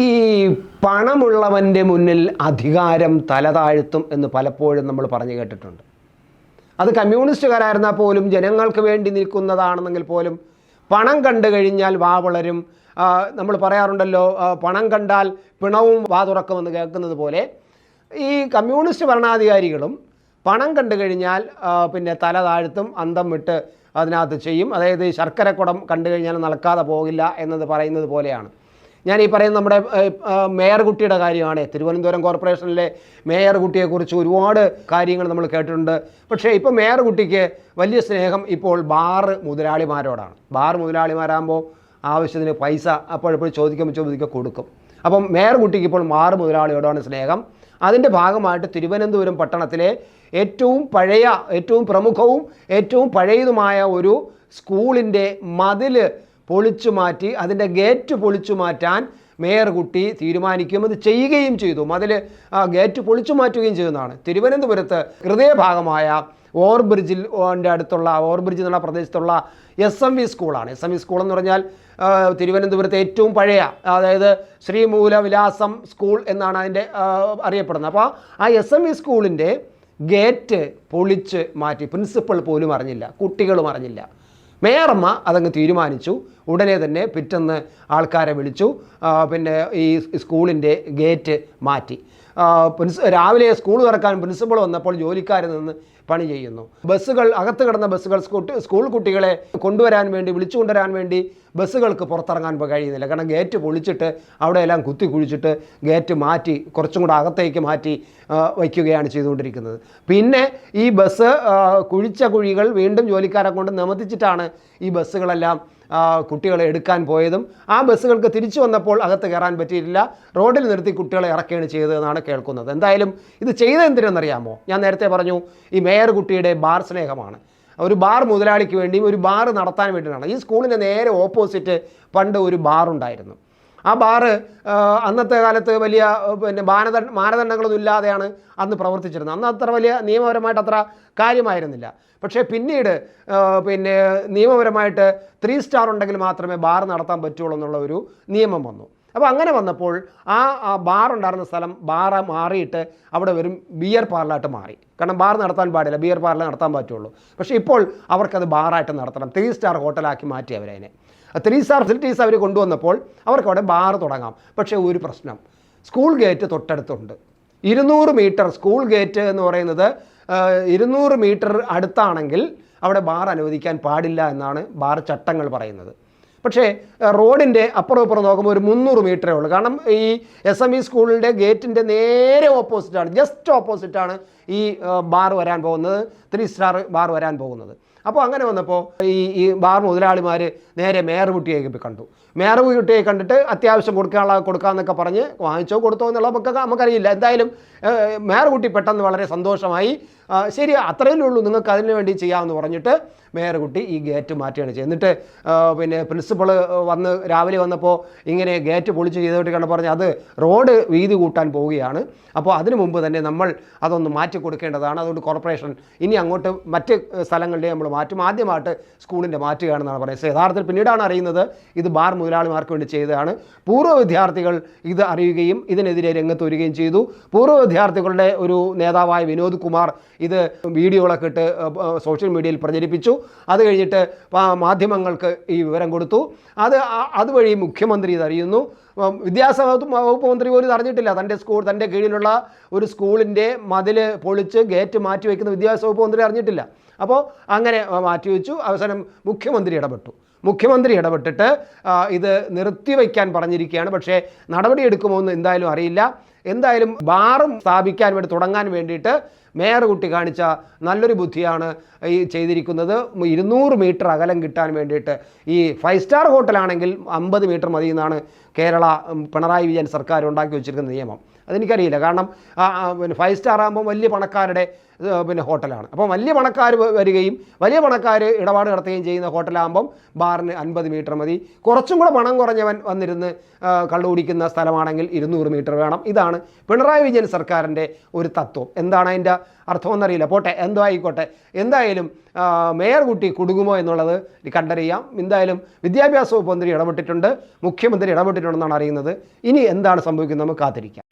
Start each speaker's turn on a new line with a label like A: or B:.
A: ഈ പണമുള്ളവന്റെ മുന്നിൽ അധികാരം തലതാഴ്ത്തും എന്ന് പലപ്പോഴും നമ്മൾ പറഞ്ഞു കേട്ടിട്ടുണ്ട്. അത് കമ്മ്യൂണിസ്റ്റുകാരായിരുന്നാൽ പോലും ജനങ്ങൾക്ക് വേണ്ടി നിൽക്കുന്നതാണെന്നെങ്കിൽ പോലും പണം കണ്ടു കഴിഞ്ഞാൽ വാ വളരും. നമ്മൾ പറയാറുണ്ടല്ലോ പണം കണ്ടാൽ പിണവും വാ തുറക്കുമെന്ന് കേൾക്കുന്നത് പോലെ ഈ കമ്മ്യൂണിസ്റ്റ് ഭരണാധികാരികളും പണം കണ്ടു കഴിഞ്ഞാൽ പിന്നെ തല താഴ്ത്തും അന്തം വിട്ട് അതിനകത്ത് ചെയ്യും. അതായത് ശർക്കരക്കുടം കണ്ടു കഴിഞ്ഞാൽ നടക്കാതെ പോകില്ല എന്നത് പറയുന്നത് പോലെയാണ്. ഞാൻ ഈ പറയുന്ന നമ്മുടെ മേയർ കുട്ടിയുടെ കാര്യമാണ്. തിരുവനന്തപുരം കോർപ്പറേഷനിലെ മേയർ കുട്ടിയെക്കുറിച്ച് ഒരുപാട് കാര്യങ്ങൾ നമ്മൾ കേട്ടിട്ടുണ്ട്. പക്ഷേ ഇപ്പോൾ മേയർ കുട്ടിക്ക് വലിയ സ്നേഹം ഇപ്പോൾ ബാർ മുതലാളിമാരോടാണ്. ബാർ മുതലാളിമാരാകുമ്പോൾ ആവശ്യത്തിന് പൈസ അപ്പോഴെപ്പോഴും ചോദിക്കുമ്പോൾ ചോദിക്കുക കൊടുക്കും. അപ്പം മേയർ കുട്ടിക്ക് ഇപ്പോൾ ബാർ മുതലാളിയോടാണ് സ്നേഹം. അതിന്റെ ഭാഗമായിട്ട് തിരുവനന്തപുരം പട്ടണത്തിലെ ഏറ്റവും പഴയ ഏറ്റവും പ്രമുഖവും ഏറ്റവും പഴയതുമായ ഒരു സ്കൂളിന്റെ മതിൽ പൊളിച്ചു മാറ്റി അതിന്റെ ഗേറ്റ് പൊളിച്ചു മാറ്റാൻ മേയർ കുട്ടി തീരുമാനിക്കുകയും അത് ചെയ്യുകയും ചെയ്തു. മതിൽ ഗേറ്റ് പൊളിച്ചു മാറ്റുകയും ചെയ്യുന്നതാണ് തിരുവനന്തപുരത്ത് ഹൃദയഭാഗമായ ഓവർബ്രിഡ്ജിൽ അടുത്തുള്ള ഓവർബ്രിഡ്ജ് എന്നുള്ള പ്രദേശത്തുള്ള എസ് എം വി സ്കൂളാണ്. എസ് എം വി സ്കൂൾ എന്ന് പറഞ്ഞാൽ തിരുവനന്തപുരത്തെ ഏറ്റവും പഴയ അതായത് ശ്രീമൂലവിലാസം സ്കൂൾ എന്നാണ് അതിന്റെ അറിയപ്പെടുന്നത്. അപ്പോൾ ആ എസ് എം വി സ്കൂളിന്റെ ഗേറ്റ് പൊളിച്ച് മാറ്റി. പ്രിൻസിപ്പൾ പോലും അറിഞ്ഞില്ല. കുട്ടികളും അറിഞ്ഞില്ല. മേയർമ്മ അതങ്ങ് തീരുമാനിച്ചു. ഉടനെ തന്നെ പിറ്റന്ന് ആൾക്കാരെ വിളിച്ചു പിന്നെ ഈ സ്കൂളിന്റെ ഗേറ്റ് മാറ്റി. പ്രിൻസ് രാവിലെ സ്കൂൾ തുറക്കാൻ പ്രിൻസിപ്പൾ വന്നപ്പോൾ ജോലിക്കാരിൽ നിന്ന് പണി ചെയ്യുന്നു. ബസ്സുകൾ അകത്ത് കിടന്ന ബസ്സുകൾ സ്കൂൾ കുട്ടികളെ കൊണ്ടുവരാൻ വേണ്ടി വിളിച്ചു കൊണ്ടുവരാൻ വേണ്ടി ബസ്സുകൾക്ക് പുറത്തിറങ്ങാൻ കഴിയുന്നില്ല. കാരണം ഗേറ്റ് പൊളിച്ചിട്ട് അവിടെയെല്ലാം കുത്തി കുഴിച്ചിട്ട് ഗേറ്റ് മാറ്റി കുറച്ചും കൂടെ അകത്തേക്ക് മാറ്റി വയ്ക്കുകയാണ് ചെയ്തുകൊണ്ടിരിക്കുന്നത്. പിന്നെ ഈ ബസ് കുഴിച്ച കുഴികൾ വീണ്ടും ജോലിക്കാരെ കൊണ്ട് നിമത്തിച്ചിട്ടാണ് ഈ ബസ്സുകളെല്ലാം കുട്ടികളെ എടുക്കാൻ പോയതും ആ ബസ്സുകൾക്ക് തിരിച്ചു വന്നപ്പോൾ അകത്ത് കയറാൻ പറ്റിയിട്ടില്ല. റോഡിൽ നിർത്തി കുട്ടികളെ ഇറക്കുകയാണ് ചെയ്തതെന്നാണ് കേൾക്കുന്നത്. എന്തായാലും ഇത് ചെയ്ത എന്തിനെന്നറിയാമോ ഞാൻ നേരത്തെ പറഞ്ഞു ഈ മേയർ കുട്ടിയുടെ ബാർ സ്നേഹമാണ്. ഒരു ബാർ മുതലാളിക്ക് വേണ്ടിയും ഒരു ബാർ നടത്താൻ വേണ്ടിയിട്ടാണ് ഈ സ്കൂളിന്റെ നേരെ ഓപ്പോസിറ്റ് പണ്ട് ഒരു ബാർ ഉണ്ടായിരുന്നു. ആ ബാറ് അന്നത്തെ കാലത്ത് വലിയ പിന്നെ മാനദണ്ഡ മാനദണ്ഡങ്ങളൊന്നും ഇല്ലാതെയാണ് അന്ന് പ്രവർത്തിച്ചിരുന്നത്. അന്ന് അത്ര വലിയ നിയമപരമായിട്ട് അത്ര കാര്യമായിരുന്നില്ല. പക്ഷേ പിന്നീട് പിന്നെ നിയമപരമായിട്ട് ത്രീ സ്റ്റാർ ഉണ്ടെങ്കിൽ മാത്രമേ ബാർ നടത്താൻ പറ്റുള്ളൂ എന്നുള്ള ഒരു നിയമം വന്നു. അപ്പോൾ അങ്ങനെ വന്നപ്പോൾ ആ ബാർ ഉണ്ടായിരുന്ന സ്ഥലം ബാറ മാറിയിട്ട് അവിടെ വരും ബിയർ പാർലായിട്ട് മാറി. കാരണം ബാർ നടത്താൻ പാടില്ല ബിയർ പാർലർ നടത്താൻ പറ്റുള്ളൂ. പക്ഷേ ഇപ്പോൾ അവർക്കത് ബാറായിട്ട് നടത്തണം. ത്രീ സ്റ്റാർ ഹോട്ടലാക്കി മാറ്റി അവരതിനെ ത്രീ സ്റ്റാർ ഫെസിലിറ്റീസ് അവർ കൊണ്ടുവന്നപ്പോൾ അവർക്ക് അവിടെ ബാർ തുടങ്ങാം. പക്ഷേ ഒരു പ്രശ്നം സ്കൂൾ ഗേറ്റ് തൊട്ടടുത്തുണ്ട്. ഇരുന്നൂറ് മീറ്റർ സ്കൂൾ ഗേറ്റ് എന്ന് പറയുന്നത് ഇരുന്നൂറ് മീറ്റർ അടുത്താണെങ്കിൽ അവിടെ ബാർ അനുവദിക്കാൻ പാടില്ല എന്നാണ് ബാർ ചട്ടങ്ങൾ പറയുന്നത്. പക്ഷേ റോഡിന്റെ അപ്പുറം ഇപ്പുറം നോക്കുമ്പോൾ ഒരു മുന്നൂറ് മീറ്ററേ ഉള്ളൂ. കാരണം ഈ എസ് എം ഇ സ്കൂളിന്റെ ഗേറ്റിന്റെ നേരെ ഓപ്പോസിറ്റാണ് ജസ്റ്റ് ഓപ്പോസിറ്റാണ് ഈ ബാർ വരാൻ പോകുന്നത്. ത്രീ സ്റ്റാർ ബാർ വരാൻ പോകുന്നത്. അപ്പോൾ അങ്ങനെ വന്നപ്പോൾ ഈ ഈ ബാർ മുതലാളിമാർ നേരെ മേയർ കുട്ടിയെ പോയി കണ്ടു. മേറുകുട്ടിയെ കണ്ടിട്ട് അത്യാവശ്യം കൊടുക്കാനുള്ള കൊടുക്കാമെന്നൊക്കെ പറഞ്ഞ് വാങ്ങിച്ചോ കൊടുത്തോ എന്നുള്ള നമുക്ക് നമുക്കറിയില്ല. എന്തായാലും മേറുകുട്ടി പെട്ടെന്ന് വളരെ സന്തോഷമായി. ശരി അത്രയല്ലേ ഉള്ളൂ. നിങ്ങൾക്ക് അതിനു വേണ്ടി ചെയ്യാമെന്ന് പറഞ്ഞിട്ട് മേയർ കുട്ടി ഈ ഗേറ്റ് മാറ്റുകയാണ് ചെയ്യുന്നത്. എന്നിട്ട് പിന്നെ പ്രിൻസിപ്പൾ വന്ന് രാവിലെ വന്നപ്പോൾ ഇങ്ങനെ ഗേറ്റ് പൊളിച്ച് ചെയ്തോട്ട് കണ്ട് പറഞ്ഞ് അത് റോഡ് വീതി കൂട്ടാൻ പോവുകയാണ്. അപ്പോൾ അതിനു മുമ്പ് തന്നെ നമ്മൾ അതൊന്ന് മാറ്റി കൊടുക്കേണ്ടതാണ്. അതുകൊണ്ട് കോർപ്പറേഷൻ ഇനി അങ്ങോട്ട് മറ്റ് സ്ഥലങ്ങളിലെ നമ്മൾ മാറ്റും. ആദ്യമായിട്ട് സ്കൂളിന്റെ മാറ്റുകയാണെന്നാണ് പറയുന്നത്. യഥാർത്ഥത്തിൽ പിന്നീടാണ് അറിയുന്നത് ഇത് ബാർ മുതലാളിമാർക്ക് വേണ്ടി ചെയ്തതാണ്. പൂർവ വിദ്യാർത്ഥികൾ ഇത് അറിയുകയും ഇതിനെതിരെ രംഗത്ത് വരികയും ചെയ്തു. പൂർവ വിദ്യാർത്ഥികളുടെ ഒരു നേതാവായ വിനോദ് കുമാർ ഇത് വീഡിയോകളൊക്കെ ഇട്ട് സോഷ്യൽ മീഡിയയിൽ പ്രചരിപ്പിച്ചു. അത് കഴിഞ്ഞിട്ട് മാധ്യമങ്ങൾക്ക് ഈ വിവരം കൊടുത്തു. അത് അതുവഴി മുഖ്യമന്ത്രി ഇതറിയുന്നു വിദ്യാഭ്യാസ വകുപ്പ് മന്ത്രി പോലും അറിഞ്ഞിട്ടില്ല. തന്റെ സ്കൂൾ തന്റെ കീഴിലുള്ള ഒരു സ്കൂളിന്റെ മതിൽ പൊളിച്ച് ഗേറ്റ് മാറ്റി വയ്ക്കുന്ന വിദ്യാഭ്യാസ വകുപ്പ് മന്ത്രി അറിഞ്ഞിട്ടില്ല. അപ്പോൾ അങ്ങനെ മാറ്റി വെച്ചു. അവസാനം മുഖ്യമന്ത്രി ഇടപെട്ടു. മുഖ്യമന്ത്രി ഇടപെട്ടിട്ട് ഇത് നിർത്തിവെക്കാൻ പറഞ്ഞിരിക്കുകയാണ്. പക്ഷേ നടപടിയെടുക്കുമോ എന്ന് എന്തായാലും അറിയില്ല. എന്തായാലും ബാറും സ്ഥാപിക്കാൻ വേണ്ടി തുടങ്ങാൻ വേണ്ടിയിട്ട് മേയർ കുട്ടി കാണിച്ച നല്ലൊരു ബുദ്ധിയാണ് ഈ ചെയ്തിരിക്കുന്നത്. ഇരുന്നൂറ് മീറ്റർ അകലം കിട്ടാൻ വേണ്ടിയിട്ട് ഈ ഫൈവ് സ്റ്റാർ ഹോട്ടലാണെങ്കിൽ അമ്പത് മീറ്റർ മതി എന്നാണ് കേരള പിണറായി വിജയൻ സർക്കാർ ഉണ്ടാക്കി വെച്ചിരിക്കുന്ന നിയമം. അതെനിക്കറിയില്ല. കാരണം പിന്നെ ഫൈവ് സ്റ്റാർ ആകുമ്പോൾ വലിയ പണക്കാരുടെ പിന്നെ ഹോട്ടലാണ്. അപ്പോൾ വലിയ പണക്കാർ വരികയും വലിയ പണക്കാർ ഇടപാട് നടത്തുകയും ചെയ്യുന്ന ഹോട്ടലാകുമ്പം ബാറിന് അൻപത് മീറ്റർ മതി. കുറച്ചും കൂടെ പണം കുറഞ്ഞവൻ വന്നിരുന്ന് ആ, കള്ളു കുടിക്കുന്ന സ്ഥലമാണെങ്കിൽ ഇരുന്നൂറ് മീറ്റർ വേണം. ഇതാണ് പിണറായി വിജയൻ സർക്കാരിന്റെ ഒരു തത്വം. എന്താണ് അതിന്റെ അർത്ഥമെന്നറിയില്ല. പോട്ടെ എന്തോ ആയിക്കോട്ടെ എന്തായാലും മേയർ കുട്ടി കുടുങ്ങുമോ എന്നുള്ളത് കണ്ടറിയാം. എന്തായാലും വിദ്യാഭ്യാസ വകുപ്പ് മന്ത്രി ഇടപെട്ടിട്ടുണ്ട്. മുഖ്യമന്ത്രി ഇടപെട്ടിട്ടുണ്ടെന്നാണ് അറിയുന്നത്. ഇനി എന്താണ് സംഭവിക്കുന്നത്? നമുക്ക് കാത്തിരിക്കാം.